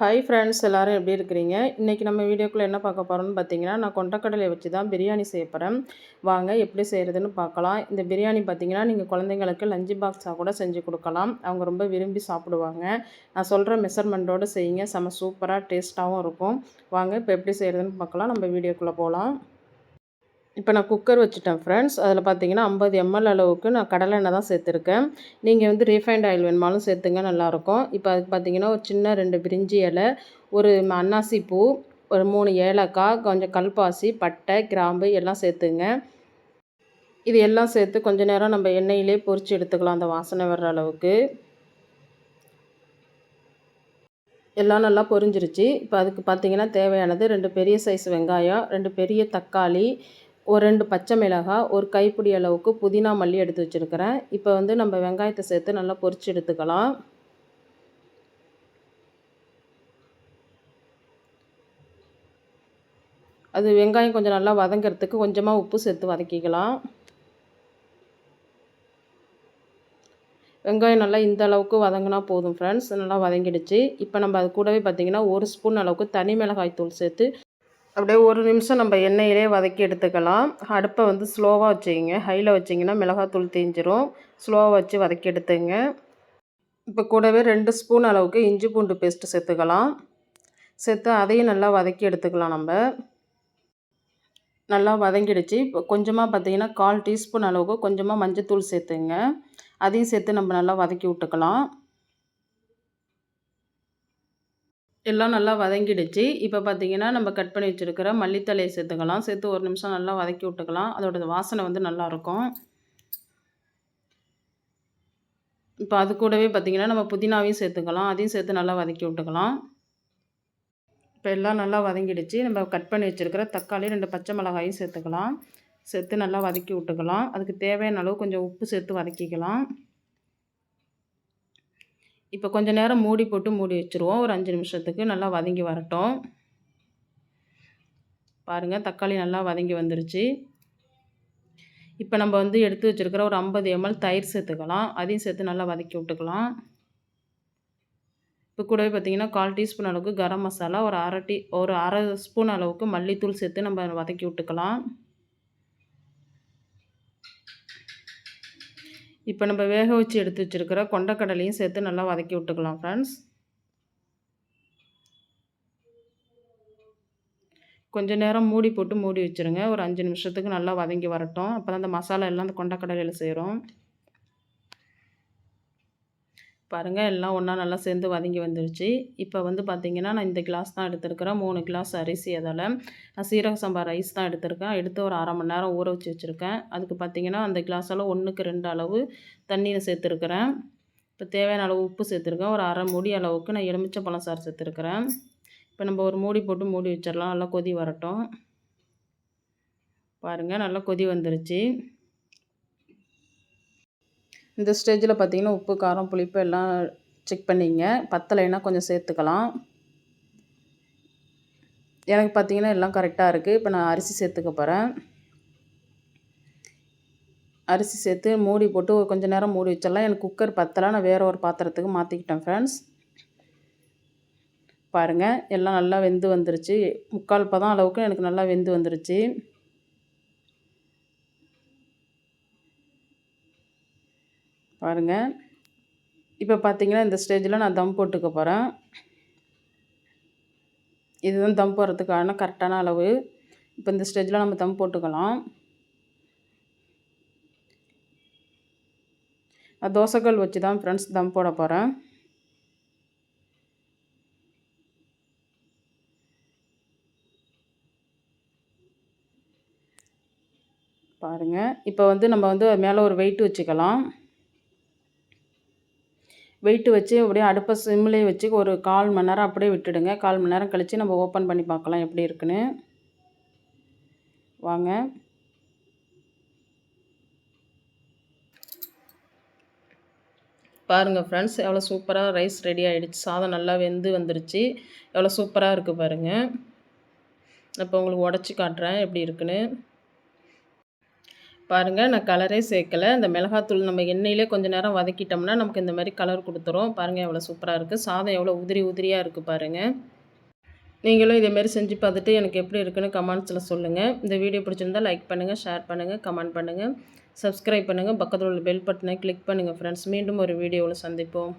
Hi friends எல்லோரும் எப்படி இருக்கிறீங்க? இன்றைக்கி நம்ம வீடியோக்குள்ளே என்ன பார்க்க போகிறோம்னு பார்த்தீங்கன்னா நான் கொண்டக்கடலை வச்சு தான் பிரியாணி செய்ய போகிறேன் வாங்க எப்படி செய்கிறதுன்னு பார்க்கலாம். இந்த பிரியாணி பார்த்தீங்கன்னா நீங்கள் குழந்தைங்களுக்கு லஞ்சு பாக்ஸாக கூட செஞ்சு கொடுக்கலாம். அவங்க ரொம்ப விரும்பி சாப்பிடுவாங்க. நான் சொல்கிற மெஷர்மெண்ட்டோடு செய்யுங்க. செம சூப்பராக டேஸ்ட்டாகவும் இருக்கும். வாங்க இப்போ எப்படி செய்கிறதுன்னு பார்க்கலாம். நம்ம வீடியோக்குள்ளே போகலாம் இப்போ நான் குக்கர் வச்சுட்டேன் ஃப்ரெண்ட்ஸ் அதில் பார்த்தீங்கன்னா ஐம்பது எம்எல் அளவுக்கு நான் கடலை எண்ணெய் தான் சேர்த்துருக்கேன். நீங்கள் வந்து ரீஃபைண்ட் ஆயில் வேணுமாலும் சேர்த்துங்க நல்லாயிருக்கும். இப்போ அதுக்கு பார்த்தீங்கன்னா ஒரு சின்ன ரெண்டு பிரிஞ்சி இலை ஒரு அன்னாசி பூ ஒரு மூணு ஏலக்காய் கொஞ்சம் கல்பாசி பட்டை கிராம்பு எல்லாம் சேர்த்துங்க. இது எல்லாம் சேர்த்து கொஞ்சம் நேரம் நம்ம எண்ணெயிலே பொறிச்சு எடுத்துக்கலாம் அந்த வாசனை வர்ற அளவுக்கு. எல்லாம் நல்லா பொரிஞ்சிருச்சு. இப்போ அதுக்கு பார்த்தீங்கன்னா தேவையானது ரெண்டு பெரிய சைஸ் வெங்காயம் ரெண்டு பெரிய தக்காளி ஒரு ரெண்டு பச்சை மிளகாய் ஒரு கைப்பிடி அளவுக்கு புதினா மல்லி எடுத்து வச்சுருக்கிறேன். இப்போ வந்து நம்ம வெங்காயத்தை சேர்த்து நல்லா பொரிச்சு எடுத்துக்கலாம். அது வெங்காயம் கொஞ்சம் நல்லா வதங்கிறதுக்கு கொஞ்சமாக உப்பு சேர்த்து வதக்கிக்கலாம். வெங்காயம் நல்லா இந்த அளவுக்கு வதங்கினா போதும் ஃப்ரெண்ட்ஸ் நல்லா வதங்கிடுச்சு. இப்போ நம்ம அது கூடவே பார்த்திங்கன்னா ஒரு ஸ்பூன் அளவுக்கு தனி மிளகாய் தூள் சேர்த்து அப்படியே ஒரு நிமிஷம் நம்ம எண்ணெயிலே வதக்கி எடுத்துக்கலாம். அடுப்பை வந்து ஸ்லோவாக வச்சுக்கிங்க. ஹையில் வச்சிங்கன்னா மிளகாத்தூள் தீஞ்சிரும். ஸ்லோவாக வச்சு வதக்கி எடுத்துங்க. இப்போ கூடவே ரெண்டு ஸ்பூன் அளவுக்கு இஞ்சி பூண்டு பேஸ்ட்டு சேர்த்துக்கலாம். சேர்த்து அதையும் நல்லா வதக்கி எடுத்துக்கலாம் நம்ம. நல்லா வதங்கிடுச்சு. இப்போ கொஞ்சமாக பார்த்தீங்கன்னா கால் டீஸ்பூன் அளவுக்கு கொஞ்சமாக மஞ்சத்தூள் சேர்த்துங்க. அதையும் சேர்த்து நம்ம நல்லா வதக்கி விட்டுக்கலாம். எல்லாம் நல்லா வதங்கிடுச்சு. இப்போ பார்த்தீங்கன்னா நம்ம கட் பண்ணி வச்சுருக்கிற மல்லித்தலையை சேர்த்துக்கலாம். சேர்த்து ஒரு நிமிஷம் நல்லா வதக்கி விட்டுக்கலாம். அதோட வாசனை வந்து நல்லாயிருக்கும் இப்போ அது கூடவே பார்த்திங்கன்னா நம்ம புதினாவையும் சேர்த்துக்கலாம். அதையும் சேர்த்து நல்லா வதக்கி விட்டுக்கலாம். இப்போ எல்லாம் நல்லா வதங்கிடுச்சு. நம்ம கட் பண்ணி வச்சுருக்கிற தக்காளி ரெண்டு பச்சை மிளகாயும் சேர்த்துக்கலாம். சேர்த்து நல்லா வதக்கி விட்டுக்கலாம். அதுக்கு தேவையான அளவு கொஞ்சம் உப்பு சேர்த்து வதக்கிக்கலாம். இப்போ கொஞ்சம் நேரம் மூடி போட்டு மூடி வச்சுருவோம். ஒரு அஞ்சு நிமிஷத்துக்கு நல்லா வதங்கி வரட்டும். பாருங்கள் தக்காளி நல்லா வதங்கி வந்துருச்சு. இப்போ நம்ம வந்து எடுத்து வச்சுருக்கிற ஒரு ஐம்பது எம்எல் தயிர் சேர்த்துக்கலாம். அதையும் சேர்த்து நல்லா வதக்கி விட்டுக்கலாம். இப்போ கூடவே பார்த்திங்கன்னா கால் டீஸ்பூன் அளவுக்கு கரம் மசாலா ஒரு அரை டீ ஒரு அரை ஸ்பூன் அளவுக்கு மல்லித்தூள் சேர்த்து நம்ம வதக்கி விட்டுக்கலாம். இப்போ நம்ம வேக வச்சு எடுத்து வச்சுருக்கிற கொண்டக்கடலையும் சேர்த்து நல்லா வதக்கி விட்டுக்கலாம் ஃப்ரெண்ட்ஸ் கொஞ்சம் நேரம் மூடி போட்டு மூடி வச்சுருங்க. ஒரு அஞ்சு நிமிஷத்துக்கு நல்லா வதங்கி வரட்டும். அப்போ தான் அந்த மசாலா எல்லாம் அந்த கொண்டக்கடலையில் செய்கிறோம் பாருங்கள் எல்லாம் ஒன்றா நல்லா சேர்ந்து வதங்கி வந்துருச்சு. இப்போ வந்து பார்த்திங்கன்னா நான் இந்த கிளாஸ் தான் எடுத்துருக்கிறேன். மூணு கிளாஸ் அரிசி அதில் நான் சீரக சம்பா ரைஸ் தான் எடுத்திருக்கேன். எடுத்து ஒரு அரை மணி நேரம் ஊற வச்சு வச்சுருக்கேன். அதுக்கு பார்த்திங்கன்னா அந்த கிளாஸால் ஒன்றுக்கு ரெண்டு அளவு தண்ணியை சேர்த்துருக்குறேன். இப்போ தேவையான அளவு உப்பு சேர்த்துருக்கேன். ஒரு அரை மூடி அளவுக்கு நான் எலுமிச்சை பழம் சாறு சேர்த்துருக்குறேன். இப்போ நம்ம ஒரு மூடி போட்டு மூடி வச்சிடலாம். நல்லா கொதி வரட்டும். பாருங்கள் நல்லா கொதி வந்துருச்சு. இந்த ஸ்டேஜில் பார்த்திங்கன்னா உப்பு காரம் புளிப்பு எல்லாம் செக் பண்ணிங்க. பத்தலைன்னா கொஞ்சம் சேர்த்துக்கலாம். எனக்கு பார்த்திங்கன்னா எல்லாம் கரெக்டாக இருக்குது இப்போ நான் அரிசி சேர்த்துக்க போகிறேன் அரிசி சேர்த்து மூடி போட்டு கொஞ்சம் நேரம் மூடி வச்சிடலாம். எனக்கு குக்கர் பத்தலை. நான் வேறு ஒரு பாத்திரத்துக்கு மாற்றிக்கிட்டேன் ஃப்ரெண்ட்ஸ் பாருங்கள் எல்லாம் நல்லா வெந்து வந்துருச்சு. முக்கால் பதம் அளவுக்கு எனக்கு நல்லா வெந்து வந்துருச்சு. பாருங்கள் இப்போ பார்த்தீங்கன்னா இந்த ஸ்டேஜில் நான் தம் போட்டுக்க போகிறேன் இதுதான் தம் போடுறதுக்கான கரெக்டான அளவு. இப்போ இந்த ஸ்டேஜில் நம்ம தம் போட்டுக்கலாம். நான் தோசைக்கல் வச்சு தான் ஃப்ரெண்ட்ஸ் தம் போட போகிறேன் பாருங்கள் இப்போ வந்து நம்ம வந்து மேலே ஒரு வெயிட் வச்சுக்கலாம். வெயிட்டு வச்சு அப்படியே அடுப்பை சிம்லேயே வச்சு ஒரு கால் மணி நேரம் அப்படியே விட்டுடுங்க. கால் மணி நேரம் கழித்து நம்ம ஓப்பன் பண்ணி பார்க்கலாம் எப்படி இருக்குன்னு. வாங்க. பாருங்கள் ஃப்ரெண்ட்ஸ் எவ்வளோ சூப்பராக ரைஸ் ரெடி ஆகிடுச்சு சாதம் நல்லா வெந்து வந்துருச்சு. எவ்வளோ சூப்பராக இருக்குது பாருங்கள் இப்போ உங்களுக்கு உடச்சி காட்டுறேன் எப்படி இருக்குன்னு. பாருங்கள் நான் கலரே சேர்க்கலை. இந்த மிளகாத்தூள் நம்ம எண்ணெயிலே கொஞ்சம் நேரம் வதக்கிட்டோம்னா நமக்கு இந்த மாதிரி கலர் கொடுத்துரும். பாருங்கள் எவ்வளோ சூப்பராக இருக்குது சாதம் எவ்வளோ உதிரி உதிரியாக இருக்குது பாருங்கள் நீங்களும் இதேமாரி செஞ்சு பார்த்துட்டு எனக்கு எப்படி இருக்குன்னு கமெண்ட்ஸில் சொல்லுங்கள் இந்த வீடியோ பிடிச்சிருந்தால் லைக் பண்ணுங்கள் ஷேர் பண்ணுங்கள் கமெண்ட் பண்ணுங்கள் சப்ஸ்கிரைப் பண்ணுங்கள் பக்கத்தில் உள்ள பெல் பட்டனை கிளிக் பண்ணுங்கள் ஃப்ரெண்ட்ஸ் மீண்டும் ஒரு வீடியோவில் சந்திப்போம்.